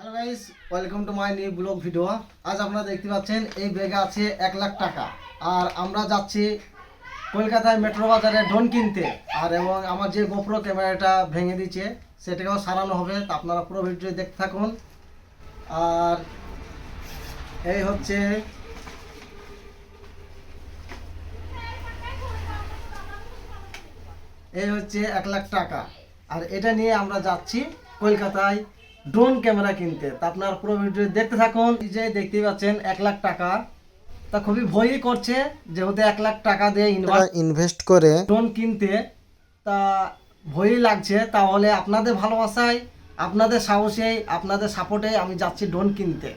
Hello guys welcome to my new blog video আজ আপনারা দেখতে পাচ্ছেন, এই ব্যাগে আছে এক লাখ টাকা। আর আমরা যাচ্ছি কলকাতায় মেট্রো বাজারে ড্রোন কিনতে। আর এবং আমার যে গোপ্রো ক্যামেরাটা ভেঙে দিয়েছে, সেটাকেও সারানো হবে। তা আপনারা পুরো ভিডিও দেখতে থাকুন। আর এই হচ্ছে এই হচ্ছে এক লাখ টাকা। আর এটা নিয়ে আমরা যাচ্ছি কলকাতায় ড্রোন ক্যামেরা কিনতে। তা আপনার পুরো ভিডিও দেখতে থাকুন। এই যে দেখতেই পাচ্ছেন এক লাখ টাকা। তা খুবই ভয়ই করছে যেহেতু এক লাখ টাকা দিয়ে ইনভেস্ট করে ড্রোন কিনতে। তা ভয়ই লাগছে। তাহলে আপনাদের ভালোবাসায় আপনাদের সাহসে আপনাদের সাপোর্টে আমি যাচ্ছি ড্রোন কিনতে।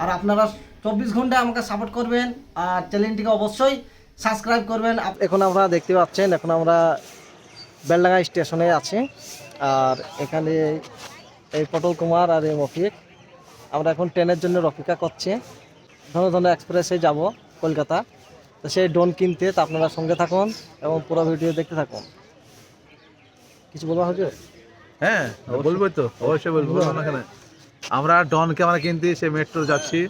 আর আপনারা চব্বিশ ঘণ্টা আমাকে সাপোর্ট করবেন আর চ্যানেলটিকে অবশ্যই সাবস্ক্রাইব করবেন। এখন আমরা দেখতে পাচ্ছেন এখন আমরা বেলডাঙ্গা স্টেশনে আছি। আর এখানে এই পটল কুমার আর এই মফিক। আমরা এখন ট্রেনের জন্য অপেক্ষা করছি। ধন ধন এক্সপ্রেসে যাব কলকাতা। তো সেই ড্রোন কিনতে তা আপনারা সঙ্গে থাকুন এবং পুরো ভিডিও দেখতে থাকুন। কিছু বলা হচ্ছে হ্যাঁ বলব তো। অবশ্যই বলব। আমরা ডনকে আমরা ডন ক্যামেরা কিনতে সে মেট্রো যাচ্ছি।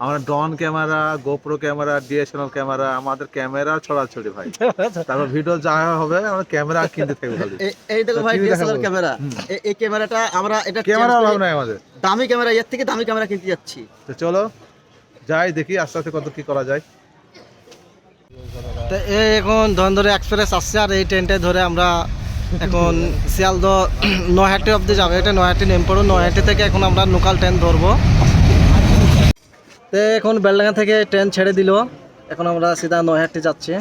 আমরা ডন camera GoPro camera DSLR camera আমাদের ক্যামেরা ছড়াছড়ি ভাই। তারপর ভিডিও যা হবে আমরা ক্যামেরা কিনতে থাকব খালি এই- দেখো ভাই ডিএসএলআর ক্যামেরা। এই ক্যামেরাটা আমরা এটা ক্যামেরা অভাব নাই আমাদের। দামি ক্যামেরা এর থেকে দামি ক্যামেরা কিনতে যাচ্ছি। তো চলো যাই দেখি আস্তে আস্তে কত কি করা যায়। তো এই এখন ধরে এক্সপ্রেস আসছে আর এই ট্রেনটাই ধরে আমরা এখন শিয়ালদ নয়াহাটি অব্দি যাব। এটা নয়াহাটি নেম পড়ো নয়াহাটি থেকে এখন আমরা লোকাল ট্রেন ধরবো। তো এখন বেলডাঙ্গা থেকে ট্রেন ছেড়ে দিল। এখন আমরা সিধা নয়হাটে যাচ্ছি।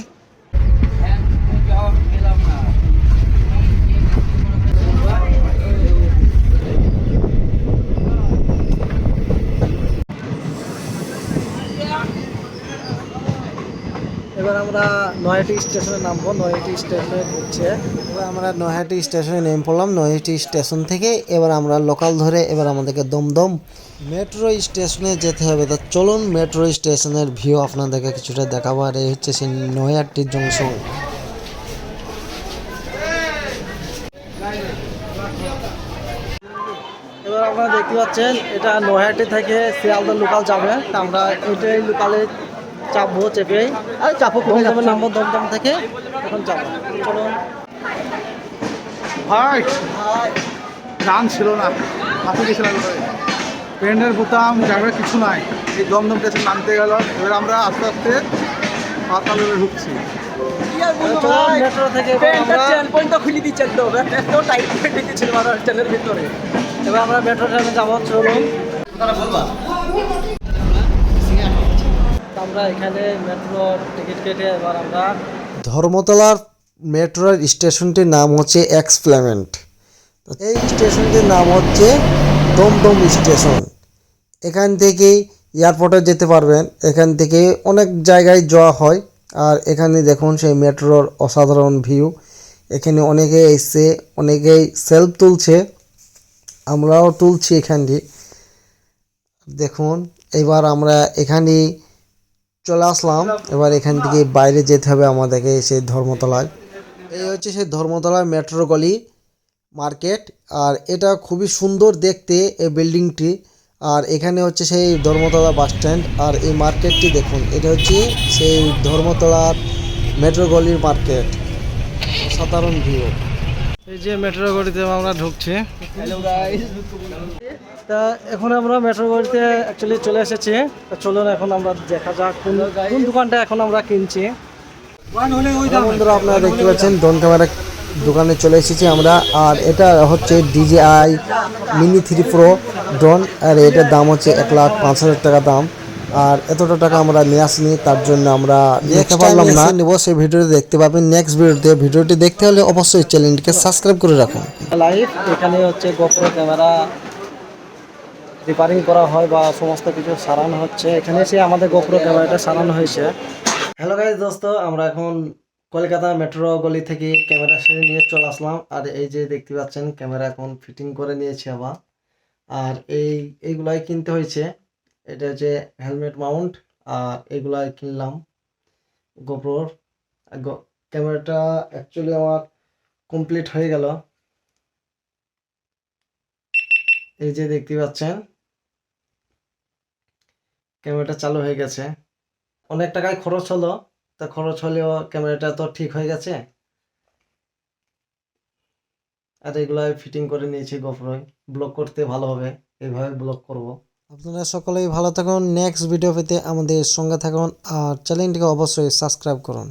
এবার আমরা নয়াহাটি স্টেশনে নামবো নয়াহাটি স্টেশনে ঢুকছে। এবার আমরা নৈহাটি স্টেশনে নেমে পড়লাম নৈহাটি স্টেশন থেকে এবার আমরা লোকাল ধরে এবার আমাদেরকে দমদম মেট্রো স্টেশনে যেতে হবে। তো চলুন মেট্রো স্টেশনের ভিউ আপনাদেরকে কিছুটা দেখাবো আর এই হচ্ছে সেই নৈহাটি জংশন এবার আপনারা দেখতে পাচ্ছেন এটা নয়াহাটি থেকে শিয়ালদা লোকাল যাবে। তা আমরা এটাই লোকালে চাপবো চেপে। আর চাপো দমদমের নামবো দমদম থেকে। এখন যাব। চলুন। ভাই গান ছিল না। হাতে গেছিলাম পেনের বোতাম ড্রাইভার কিছু নাই। এই দমদম স্টেশন নামতে গেল। এবার আমরা আস্তে আস্তে পাতালে ঢুকছি। মেট্রো থেকে এবার আমরা এবার আমরা মেট্রো ট্রেনে যাব চলুন। আমরা এখানে মেট্রোর টিকিট কেটে এবার আমরা ধর্মতলার মেট্রোর স্টেশনটির নাম হচ্ছে এক্সপ্লেমেন্ট এই স্টেশনটির নাম হচ্ছে দমদম স্টেশন। এখান থেকে এয়ারপোর্টে যেতে পারবেন। এখান থেকে অনেক জায়গায় যাওয়া হয়। আর এখানে দেখুন সেই মেট্রোর অসাধারণ ভিউ। এখানে অনেকে এসছে অনেকেই সেলফ তুলছে। আমরাও তুলছি এখানটি দেখুন, এবার আমরা এখানে চলে আসলাম। এবার এখান থেকে বাইরে যেতে হবে আমাদেরকে সেই ধর্মতলায়। এই হচ্ছে সেই ধর্মতলার মেট্রো গলি মার্কেট আর এটা খুবই সুন্দর দেখতে এই বিল্ডিংটি আর এখানে হচ্ছে সেই ধর্মতলা বাস স্ট্যান্ড আর এই মার্কেটটি দেখুন, এটা হচ্ছে সেই ধর্মতলার মেট্রো গলির মার্কেট সাধারণ ভিউ এই যে মেট্রো গাড়িতে আমরা ঢুকছি। তা এখন আমরা মেট্রো গাড়িতে অ্যাকচুয়ালি চলে এসেছি। তা চলুন এখন আমরা দেখা যাক কোন কোন দোকানটা এখন আমরা কিনছি। বন্ধুরা আপনারা দেখতে পাচ্ছেন ড্রোন ক্যামেরা দোকানে চলে এসেছি আমরা। আর এটা হচ্ছে DJI mini three pro drone আর এটার দাম হচ্ছে এক লাখ পাঁচ হাজার টাকা দাম। আর এতটা টাকা আমরা নিয়ে আসিনি তার জন্য আমরা নিতে পারলাম না। নেব সেই ভিডিওটি দেখতে পাবেন। নেক্সট ভিডিওতে ভিডিওটি দেখতে হলে অবশ্যই চ্যানেলটিকে সাবস্ক্রাইব করে রাখুন। লাইভ এখানে হচ্ছে গোপ্রো ক্যামেরা রিপেয়ারিং করা হয় বা সমস্ত কিছু সারানো হচ্ছে। এখানে এসে আমাদের গোপ্রো ক্যামেরাটা সারানো হয়েছে। হ্যালো গাইজ দোস্ত আমরা এখন কলকাতা মেট্রো গলি থেকে ক্যামেরা সেরে নিয়ে চলে আসলাম। আর এই যে দেখতে পাচ্ছেন ক্যামেরা এখন ফিটিং করে নিয়েছি আবার। আর এই এইগুলাই কিনতে হয়েছে। এটা হচ্ছে হেলমেট মাউন্ট আর এগুলাই কিনলাম গোপ্রোর ক্যামেরাটা অ্যাকচুয়ালি আমার কমপ্লিট হয়ে গেল। এই যে দেখতে পাচ্ছেন ক্যামেরাটা চালু হয়ে গেছে। অনেক টাকায় খরচ হলো, তা খরচ হলেও ক্যামেরাটা তো ঠিক হয়ে গেছে। আর এগুলো ফিটিং করে নিয়েছি গোপ্রোয় ব্লক করতে ভালো হবে এইভাবে ব্লক করব। আপনারা সকলেই ভালো থাকুন। নেক্সট ভিডিও পেতে আমাদের সঙ্গে থাকুন আর চ্যানেলটিকে অবশ্যই সাবস্ক্রাইব করুন।